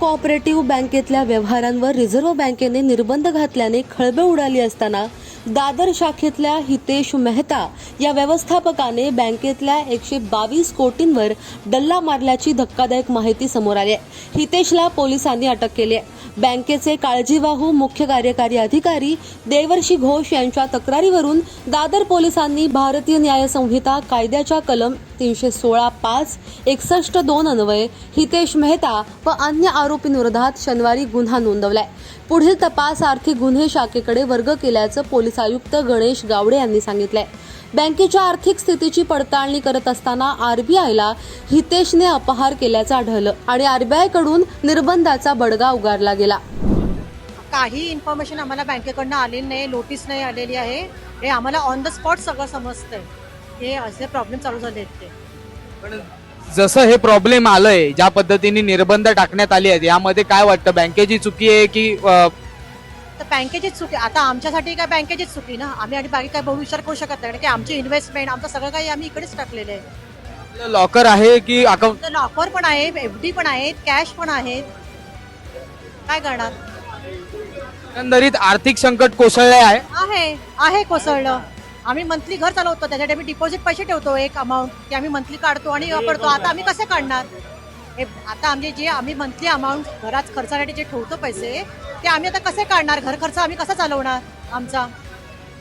Cooperative बँकेतल्या व्यवहारांवर reserve बँकेने निर्बंध घातल्याने खळबळ उडाली असताना दादर शाखेतल्या हितेश मेहता या व्यवस्थापकाने बँकेतल्या एकशे बावीस कोटींवर डल्ला मारल्याची धक्कादायक माहिती समोर आली आहे. हितेशला पोलिसांनी अटक केली आहे. बँकेचे काळजीवाहू मुख्य कार्यकारी अधिकारी देवर्षी घोष यांच्या तक्रारीवरून दादर पोलिसांनी भारतीय न्याय संहिता कायद्याच्या कलम तीनशे सोळा पाच एकसष्ट दोन अन्वये हितेश मेहता व अन्य आरोपींविरोधात शनिवारी गुन्हा नोंदवलाय. पुढील तपास आर्थिक गुन्हे शाखेकडे वर्ग केल्याचं पोलीस आयुक्त गणेश गावडे यांनी सांगितलंय. बँकेच्या आर्थिक स्थितीची पडताळणी करत असताना आरबीआयला हितेशने अपहार केल्याचं आढळलं आणि आरबीआयकडून निर्बंधाचा बडगा उगारला गेला. काही इन्फॉर्मेशन आम्हाला बँकेकडनं आलेली नाही नोटीस नाही आलेली आहे. हे आम्हाला ऑन द स्पॉट सगळं समजतंय. हे असे प्रॉब्लेम चालू झाले आहेत ते. पण जसं हे प्रॉब्लेम आलंय ज्या पद्धतीने निर्बंध टाकण्यात आले आहेत यामध्ये काय वाटतं? बँकेची चुकी आहे की अं, तर बँकेचीच चुकी आता आमच्यासाठी काय बँकेचीच चुकी ना? आम्ही आणि बाकी काय बहु विचार करू शकत नाही. कारण की आमची इन्व्हेस्टमेंट आमचं सगळं काही आम्ही इकडेच टाकलेलं आहे. आपलं लॉकर आहे की अकाउंट तर लॉकर पण आहे एफ डी पण आहेत कॅश पण आहेत काय करणार? एकंदरीत आर्थिक संकट कोसळले आहे. आहे आहे कोसळलं. आम्ही मंथली घर चालवतो त्यासाठी आम्ही डिपॉझिट पैसे ठेवतो एक अमाऊंट की आम्ही मंथली काढतो आणि वापरतो. आता आम्ही कसे काढणार? हे आता आमचे जे आम्ही मंथली अमाऊंट घरात खर्चासाठी जे ठेवतो पैसे ते आम्ही आता कसे काढणार? घर खर्च आम्ही कसा चालवणार आमचा?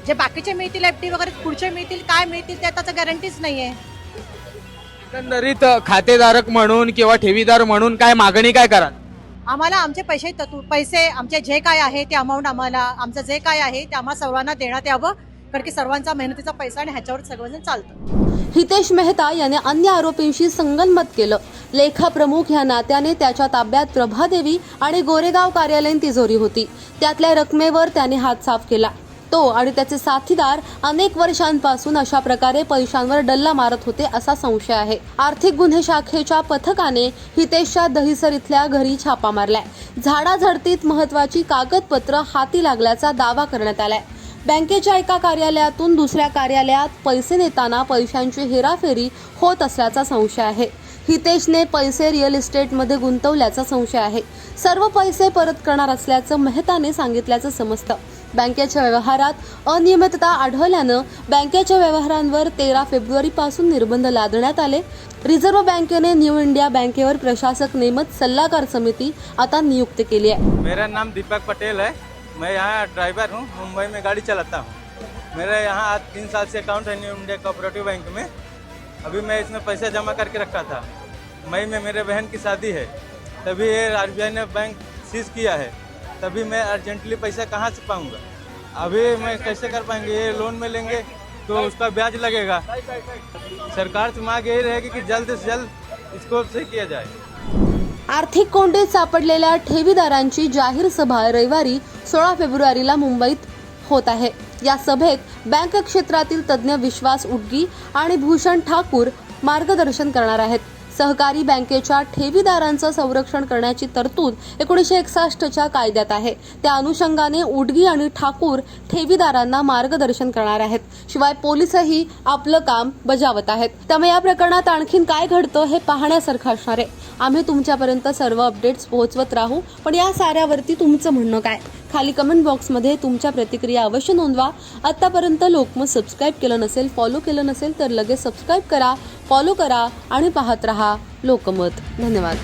जे बाकीचे मिळतील एफ डी वगैरे पुढचे मिळतील काय मिळतील ते त्याचं गॅरंटीच नाही आहे एकंदरीत खातेधारक म्हणून किंवा ठेवीदार म्हणून काय मागणी काय करा आम्हाला आमचे पैसे तत्व- पैसे आमचे जे काय आहे ते अमाऊंट आम्हाला आमचं जे काय आहे ते आम्हाला सर्वांना देण्यात यावं. कारण की सर्वांचा मेहनतीचा पैसा आणि ह्याच्यावर सगळं चालतं हितेश मेहता याने अन्य आरोपींशी संगनमत केलं. लेखा प्रमुख या नात्याने त्याच्या ताब्यात प्रभादेवी आणि गोरेगाव कार्यालयीन तिजोरी होती. त्यातल्या रकमेवर त्याने हात साफ केला. तो आणि त्याचे साथीदार अनेक वर्षांपासून अशा प्रकारे पैशांवर डल्ला मारत होते असा संशय आहे. आर्थिक गुन्हे शाखेच्या पथकाने हितेशच्या दहिसर इथल्या घरी छापा मारलाय. झाडाझडतीत महत्वाची कागदपत्र हाती लागल्याचा दावा करण्यात आलाय. बँकेच्या एका कार्यालयातून दुसऱ्या कार्यालयात पैसे नेताना पैशांची हेराफेरी होत असल्याचा संशय आहे. हितेशने पैसे रिअल इस्टेटमध्ये गुंतवल्याचा संशय आहे. सर्व पैसे परत करणार असल्याचं मेहताने सांगितल्याचं समजतं. बँकेच्या व्यवहारात अनियमितता आढळल्यानं बँकेच्या व्यवहारांवर तेरा फेब्रुवारीपासून निर्बंध लादण्यात आले. रिझर्व्ह बँकेने न्यू इंडिया बँकेवर प्रशासक नेमत सल्लागार समिती आता नियुक्त केली आहे. मेरा नाम दीपक पटेल आहे मैं यहाँ ड्राइवर हूँ, मुंबई में गाड़ी चलाता हूँ। मेरा यहाँ आज तीन साल से अकाउंट है न्यू इंडिया कोऑपरेटिव बैंक में। अभी मैं इसमें पैसा जमा करके रखा था। मई में मेरे बहन की शादी है। तभी ये आरबीआई ने बैंक सीज किया है। तभी मैं अर्जेंटली पैसा कहाँ से पाऊँगा? अभी मैं कैसे कर पाएँगे? ये लोन में लेंगे तो उसका ब्याज लगेगा। सरकार से मांग यही रहेगी कि जल्द से जल्द इसको सही किया जाए। आर्थिक कोंडीत सापडलेल्या ठेवीदारांची जाहीर सभा रविवारी सोळा फेब्रुवारीला मुंबईत होत आहे. या सभेत बँक क्षेत्रातील तज्ज्ञ विश्वास उडगी आणि भूषण ठाकूर मार्गदर्शन करणार आहेत. सहकारी बँकेच्या ठेवीदारांचं संरक्षण करण्याची तरतूद एकोणीसशे एकसष्टच्या कायद्यात आहे. त्या अनुषंगाने उडगी आणि ठाकूर ठेवीदारांना मार्गदर्शन करणार आहेत. शिवाय पोलीसही आपलं काम बजावत आहेत. त्यामुळे या प्रकरणात आणखीन काय घडतं हे पाहण्यासारखं असणार आहे. आम्ही तुमच्यापर्यंत सर्व अपडेट्स पोहोचवत राहू. पण या साऱ्यावरती तुमचं म्हणणं काय? खाली कमेंट बॉक्समध्ये तुमच्या प्रतिक्रिया अवश्य नोंदवा. आत्तापर्यंत लोकमत सबस्क्राईब केलं नसेल फॉलो केलं नसेल तर लगेच सबस्क्राईब करा फॉलो करा आणि पाहत रहा लोकमत. धन्यवाद.